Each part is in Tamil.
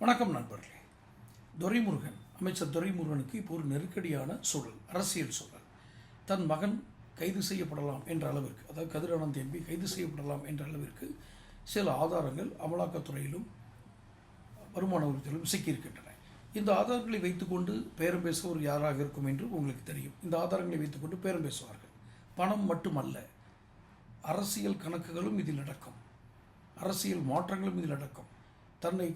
வணக்கம் நண்பர்களே. துரைமுருகன் அமைச்சர் துரைமுருகனுக்கு இப்போ ஒரு நெருக்கடியான சூழல் அரசியல் சூழல். தன் மகன் கைது செய்யப்படலாம் என்ற அளவிற்கு அதாவது கதிரானந்த் எம்பி கைது செய்யப்படலாம் என்ற அளவிற்கு சில ஆதாரங்கள் அமலாக்கத்துறையிலும் வருமான வரித்துறையிலும் சிக்கியிருக்கின்றன. இந்த ஆதாரங்களை வைத்துக்கொண்டு பேரம் பேசுபவர் யாராக இருக்கும் என்று உங்களுக்கு தெரியும். இந்த ஆதாரங்களை வைத்துக்கொண்டு பேரம் பேசுவார்கள். பணம் மட்டுமல்ல அரசியல் கணக்குகளும் இதில் நடக்கும் அரசியல் மாற்றங்களும் இதில் நடக்கும் தன்னை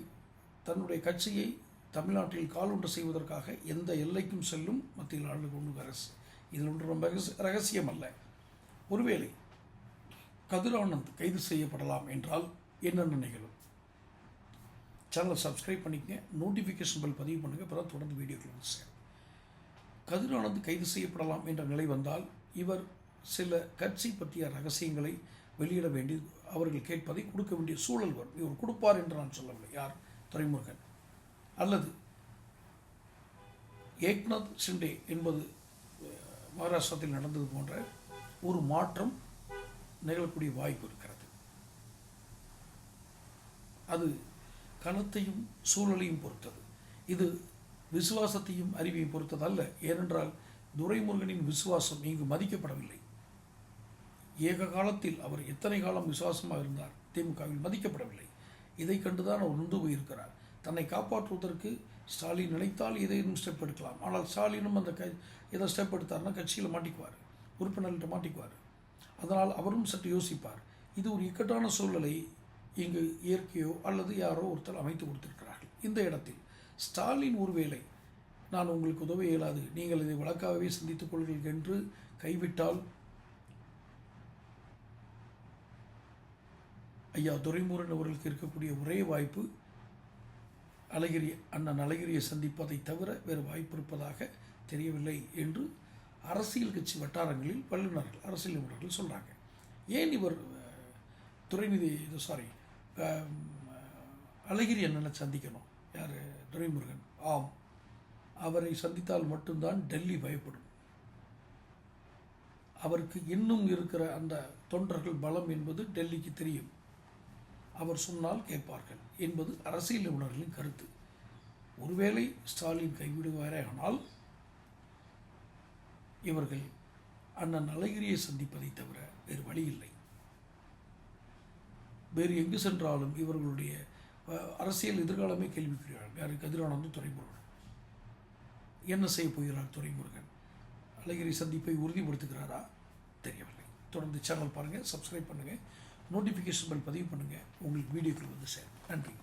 தன்னுடைய கட்சியை தமிழ்நாட்டில் காலொன்று செய்வதற்காக எந்த எல்லைக்கும் செல்லும் மத்தியில் ஆண்டு ஒன்று அரசு. இதில் ஒன்று ரொம்ப ரகசியம் அல்ல ஒருவேளை கதிரானந்த் கைது செய்யப்படலாம் என்றால் என்னென்ன நிகழும்? சேனலை சப்ஸ்கிரைப் பண்ணிக்கங்க நோட்டிஃபிகேஷன் பெல் பதிவு பண்ணுங்கள் பிறகு தொடர்ந்து வீடியோக்கள் வந்து சேரும். கதிரானந்த் கைது செய்யப்படலாம் என்ற நிலை வந்தால் இவர் சில கட்சி பற்றிய ரகசியங்களை வெளியிட வேண்டி அவர்கள் கேட்பதை கொடுக்க வேண்டிய சூழல் வரும். இவர் கொடுப்பார் என்று நான் சொல்லவில்லை. யார்? துரைமுருகன் அல்லது ஏக்நாத் ஷிண்டே என்பது மகாராஷ்டிரத்தில் நடந்தது போன்ற ஒரு மாற்றம் நிகழக்கூடிய வாய்ப்பு இருக்கிறது. அது கணத்தையும் சூழலையும் பொறுத்தது. இது விசுவாசத்தையும் அறிவையும் பொறுத்தது அல்ல. ஏனென்றால் துரைமுருகனின் விசுவாசம் இங்கு மதிக்கப்படவில்லை. ஏக காலத்தில் அவர் எத்தனை காலம் விசுவாசமாக இருந்தார் திமுகவில் மதிக்கப்படவில்லை. இதை கண்டுதான் அவர் நொந்து போயிருக்கிறார். தன்னை காப்பாற்றுவதற்கு ஸ்டாலின் நினைத்தால் இதையும் ஸ்டெப் எடுக்கலாம். ஆனால் ஸ்டாலினும் அந்த க இதை ஸ்டெப் எடுத்தார்னா கட்சியில் மாட்டிக்குவார். உறுப்பினர்கிட்ட மாட்டிக்குவார். அதனால் அவரும் சற்று யோசிப்பார். இது ஒரு இக்கட்டான சூழலை இங்கு இயற்கையோ அல்லது யாரோ ஒருத்தர் அமைத்து கொடுத்திருக்கிறார்கள். இந்த இடத்தில் ஸ்டாலின் ஒருவேளை நான் உங்களுக்கு உதவ இயலாது. நீங்கள் இதை வழக்காகவே சிந்தித்துக் கொள்கிறீர்கள் என்று கைவிட்டால் ஐயா துரைமுருகன் அவர்களுக்கு இருக்கக்கூடிய ஒரே வாய்ப்பு அழகிரி அண்ணன் அழகிரியை சந்திப்பதை தவிர வேறு வாய்ப்பு இருப்பதாக தெரியவில்லை என்று அரசியல் கட்சி வட்டாரங்களில் வல்லுநர்கள் அரசியல் நிபுணர்கள் சொல்கிறாங்க ஏன் இவர் துறைநிதி இது சாரி அழகிரி அண்ணனை சந்திக்கணும்? யார்? துரைமுருகன். ஆம். அவரை சந்தித்தால் மட்டும்தான் டெல்லி பயப்படும். அவருக்கு இன்னும் இருக்கிற அந்த தொண்டர்கள் பலம் என்பது டெல்லிக்கு தெரியும். அவர் சொன்னால் கேட்பார்கள் என்பது அரசியல் நிபுணர்களின் கருத்து. ஒருவேளை ஸ்டாலின் கைவிடுவாரே ஆனால் இவர்கள் அண்ணன் அழகிரியை சந்திப்பதை தவிர வேறு வழி இல்லை. வேறு எங்கு சென்றாலும் இவர்களுடைய அரசியல் எதிர்காலமே கேள்விக்குறியார்கள் யார்? கதிரானந்து துறைமுருகன் என்ன செய்ய போகிறார் துறைமுருகன் அழகிரி சந்திப்பை உறுதிப்படுத்துகிறாரா? தெரியவில்லை. தொடர்ந்து சேனல் பாருங்கள் சப்ஸ்கிரைப் பண்ணுங்கள் நோட்டிஃபிகேஷன் பெல் பதிவு பண்ணுங்கள் உங்களுக்கு வீடியோக்கள் வந்து சேரும். நன்றி.